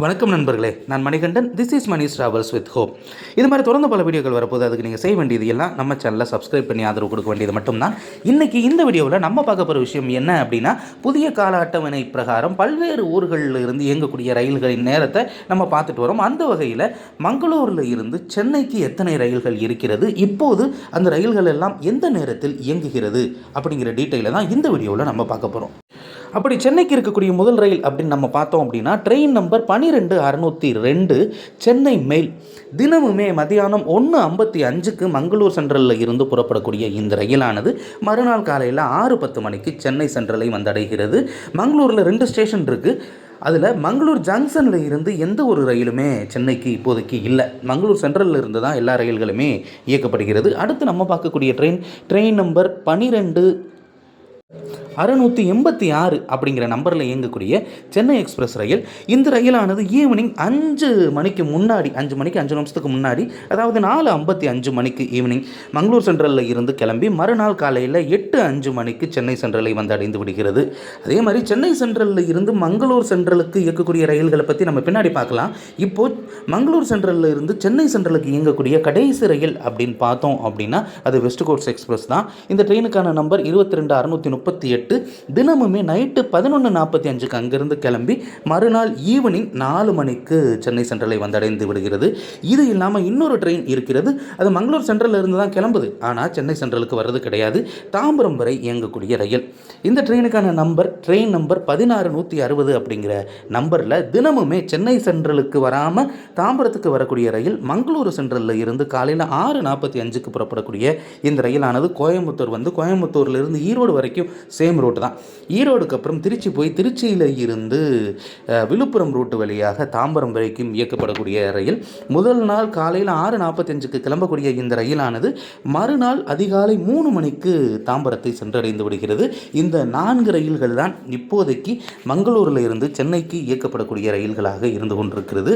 வணக்கம் நண்பர்களே. நான் Manikandan. This is Mani travels with hope இது மாதிரி தொடர்ந்து பல வீடியோக்கள் வரப்போது அதுக்கு நீங்கள் செய்ய வேண்டியது எல்லாம் நம்ம சேனலில் சப்ஸ்கிரைப் பண்ணி ஆதரவு கொடுக்க வேண்டியது மட்டும்தான். இன்றைக்கி இந்த வீடியோவில் நம்ம பார்க்க போகிற விஷயம் என்ன அப்படின்னா புதிய கால அட்டவணை பிரகாரம் பல்வேறு ஊர்களில் இருந்து இயங்கக்கூடிய ரயில்களின் நேரத்தை நம்ம பார்த்துட்டு வரோம். அந்த வகையில் மங்களூரில் இருந்து சென்னைக்கு எத்தனை ரயில்கள் இருக்கிறது? இப்போது அந்த ரயில்கள் எல்லாம் எந்த நேரத்தில் இயங்குகிறது? அப்படிங்கிற டீட்டெயிலை தான் இந்த வீடியோவில் நம்ம பார்க்க போகிறோம் அப்படி சென்னைக்கு இருக்கக்கூடிய முதல் ரயில் அப்படின்னு நம்ம பார்த்தோம் அப்படின்னா ட்ரெயின் நம்பர் பன்னிரெண்டு அறுநூற்றி ரெண்டு சென்னை மெயில் தினமுமே மதியானம் ஒன்று ஐம்பத்தி அஞ்சுக்கு மங்களூர் சென்ட்ரலில் இருந்து புறப்படக்கூடிய இந்த ரயிலானது மறுநாள் காலையில் ஆறு பத்து மணிக்கு சென்னை சென்ட்ரலை வந்தடைகிறது. மங்களூரில் ரெண்டு ஸ்டேஷன் இருக்குது அதில் மங்களூர் ஜங்ஷனில் இருந்து எந்த ஒரு ரயிலுமே சென்னைக்கு இப்போதைக்கு இல்லை. மங்களூர் சென்ட்ரலில் இருந்து தான் எல்லா ரயில்களுமே இயக்கப்படுகிறது. அடுத்து நம்ம பார்க்கக்கூடிய ட்ரெயின் ட்ரெயின் நம்பர் பன்னிரெண்டு அறுநூற்றி எண்பத்தி ஆறு அப்படிங்கிற நம்பரில் இயங்கக்கூடிய சென்னை எக்ஸ்பிரஸ் ரயில் இந்த ரயிலானது ஈவினிங் அஞ்சு மணிக்கு முன்னாடி அஞ்சு மணிக்கு அஞ்சு நிமிஷத்துக்கு முன்னாடி அதாவது நாலு ஐம்பத்தி அஞ்சு மணிக்கு ஈவினிங் மங்களூர் சென்ட்ரலில் இருந்து கிளம்பி மறுநாள் காலையில் எட்டு அஞ்சு மணிக்கு சென்னை சென்ட்ரலை வந்து அடைந்து விடுகிறது. அதே மாதிரி சென்னை சென்ட்ரலில் இருந்து மங்களூர் சென்ட்ரலுக்கு இயக்கக்கூடிய ரயில்களை பற்றி நம்ம பின்னாடி பார்க்கலாம். இப்போது மங்களூர் சென்ட்ரலில் இருந்து சென்னை சென்ட்ரலுக்கு இயங்கக்கூடிய கடைசி ரயில் அப்படின்னு பார்த்தோம் அப்படின்னா அது வெஸ்ட் கோட்ஸ் எக்ஸ்பிரஸ் தான். இந்த ட்ரெயினுக்கான நம்பர் இருபத்தி ரெண்டு அறுநூற்றி முப்பத்தி எட்டு தினமுமே நைட்டு பதினொன்று நாற்பத்தி அஞ்சுக்கு அங்கேருந்து கிளம்பி மறுநாள் ஈவினிங் நாலு மணிக்கு சென்னை சென்ட்ரலை வந்தடைந்து விடுகிறது. இது இல்லாமல் இன்னொரு ட்ரெயின் இருக்கிறது. அது மங்களூர் சென்ட்ரலில் இருந்து தான் கிளம்புது. ஆனால் சென்னை சென்ட்ரலுக்கு வர்றது கிடையாது. தாம்பரம் வரை இயங்கக்கூடிய ரயில். இந்த ட்ரெயினுக்கான நம்பர் ட்ரெயின் நம்பர் பதினாறு நூற்றி அறுபது அப்படிங்கிற நம்பரில் தினமுமே சென்னை சென்ட்ரலுக்கு வராமல் தாம்பரத்துக்கு வரக்கூடிய ரயில் மங்களூர் சென்ட்ரலில் இருந்து காலையில் ஆறு நாற்பத்தி அஞ்சுக்கு புறப்படக்கூடிய இந்த ரயிலானது. கோயம்புத்தூர் வந்து கோயம்புத்தூர்லேருந்து ஈரோடு வரைக்கும் சேம் ரூட்டு தான். ஈரோடுக்கு அப்புறம் திருச்சி போய் திருச்சியில் இருந்து விழுப்புரம் ரூட்டு வழியாக தாம்பரம் வரைக்கும் இயக்கப்படக்கூடிய ரயில். முதல் நாள் காலையில் ஆறு நாற்பத்தஞ்சுக்கு கிளம்பக்கூடிய இந்த ரயிலானது மறுநாள் அதிகாலை மூணு மணிக்கு தாம்பரத்தை சென்றடைந்து விடுகிறது. இந்த நான்கு ரயில்கள் தான் இப்போதைக்கு மங்களூரில் இருந்து சென்னைக்கு இயக்கப்படக்கூடிய ரயில்களாக இருந்து கொண்டிருக்கிறது.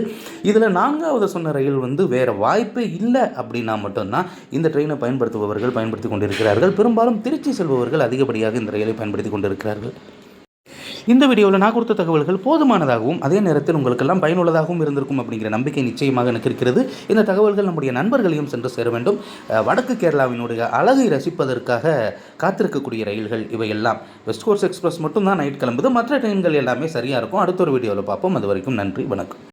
இதில் நான்காவது சொன்ன ரயில் வந்து வேறு வாய்ப்பே இல்லை அப்படின்னா மட்டும்தான் இந்த ட்ரெயினை பயன்படுத்துபவர்கள் பயன்படுத்தி கொண்டிருக்கிறார்கள். பெரும்பாலும் திருச்சி செல்பவர்கள் அதிகப்படியாக இந்த ரயிலை பயன்படுத்தி கொண்டிருக்கிறார்கள். இந்த வீடியோவில் நான் கொடுத்த தகவல்கள் போதுமானதாகவும் அதே நேரத்தில் உங்களுக்கெல்லாம் பயனுள்ளதாகவும் இருந்திருக்கும் அப்படிங்கிற நம்பிக்கை நிச்சயமாக எனக்கு இருக்கிறது. இந்த தகவல்கள் நம்முடைய நண்பர்களையும் சென்று சேர வேண்டும். வடக்கு கேரளாவினுடைய அழகை ரசிப்பதற்காக காத்திருக்கக்கூடிய ரயில்கள் இவையெல்லாம். வெஸ்ட் கோர்ஸ் எக்ஸ்பிரஸ் மட்டும் தான் நைட் கிளம்புது. மற்ற ட்ரெயின்கள் எல்லாமே சரியாக இருக்கும். அடுத்த ஒரு வீடியோவில் பார்ப்போம். அது வரைக்கும் நன்றி வணக்கம்.